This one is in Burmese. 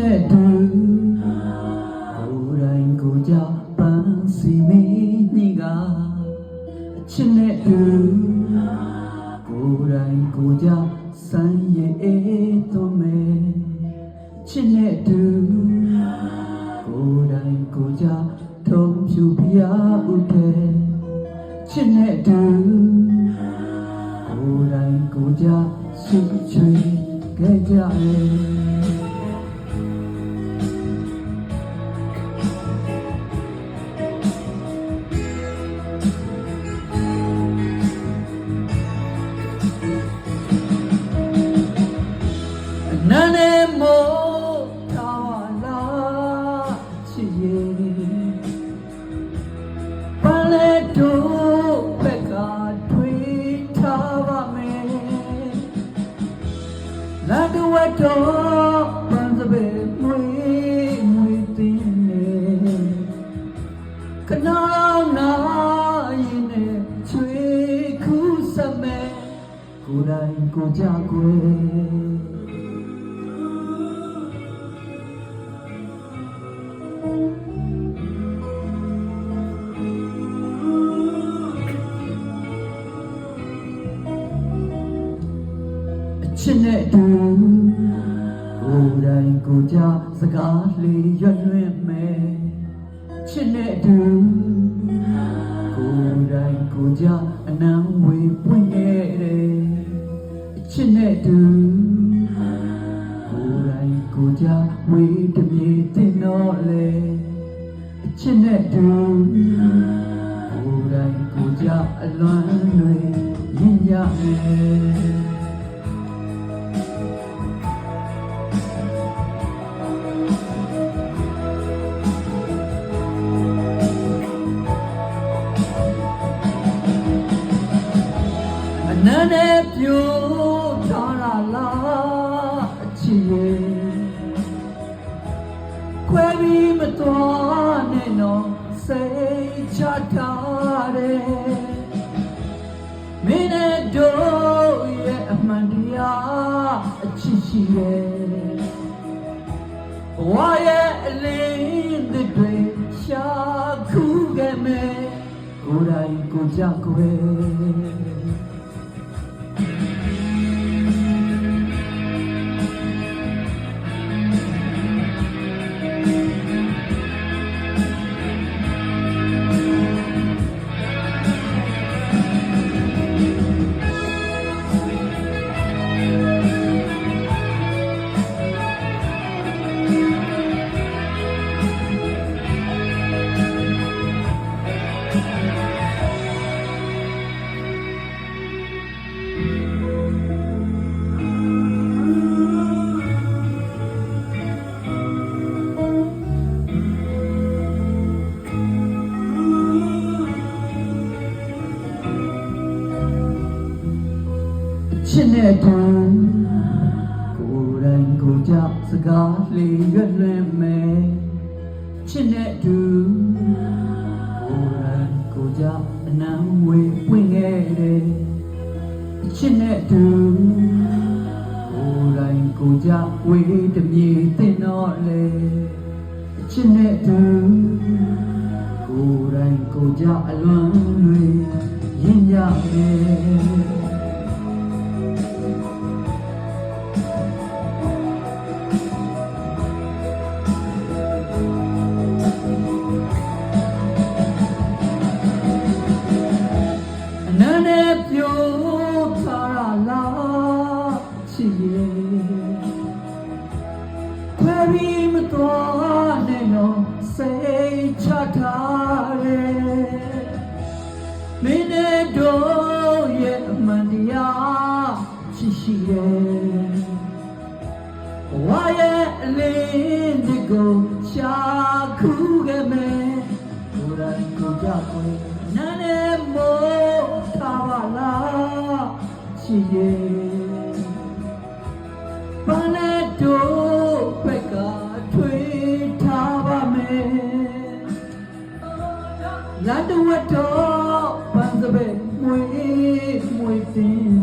နဲ့တူကိုယ်တိုင်ကိုယ်ကြပန်းစီမင်းနှီးကအချစ်နဲ့တူကိုယ်တိုင်ကိုယ်ကြစမ်းရဲ့အေးသွမယ်ချစ်နဲ့တူကိုယ်တိုင်ကိုယ်ကြထုံးဖြူပြဥတဲ့ချစ်နဲ့တူကိုယ်တိုင်ကိုယ်ကြဆွေးချွေခဲ့ကြရဲ့ လာတော့ဝတ်တော့ပန်းစပယ်မွေမွေတင်းနေခဏနာရင်နဲ့ချွေခုစမဲကိုယ်တိုင်ကိုယ်ကြွယ် နဲ့တူကိုယ်တိုင်ကိုယ်ကြစကားလေးရွတ်လွင့်မယ်ချစ်နဲ့တူကိုယ်တိုင်ကိုယ်ကြအနံဝေပွင့်ခဲ့တယ်အချစ်နဲ့တူကိုယ်တိုင်ကိုယ်ကြဝေးတပြေတင်တော့လေအချစ်နဲ့တူ စိတ်ချထားတယ်မင်းနဲ့တို့ရဲ့အမှန်တရားအချစ်ရှိရဲ့ဘဝရဲ့အလင်းသစ်တွေရှာခုခဲ့မယ်ကိုယ်တိုင်ကိုယ်ကြွယ် ချစ်နဲ့တူကိုယ်တိုင်ကိုယ်ကြစကားလေးရွတ်လွင်မယ်ချစ်နဲ့တူကိုယ်တိုင်ကိုယ်ကြအနံဝေပွင့်ခဲ့တယ်ချစ်နဲ့တူကိုယ်တိုင်ကိုယ်ကြဝေးတပြေတင်တော့လေချစ်နဲ့တူကိုယ်တိုင်ကိုယ်ကြအလွန် ဝါရဲ့အလင်းဒီကိုရှာခုခဲ့မယ်ကိုယ်တိုင်ကိုယ်ကြွယ်နာနဲ့မို့ထားပါလားချစ်ရဲ့ပန်းနဲ့တို့ဘက်ကထွေးထားပါမယ်လမ်းတဝက်တော့ပန်းစပယ်မွေမွေတင်နေ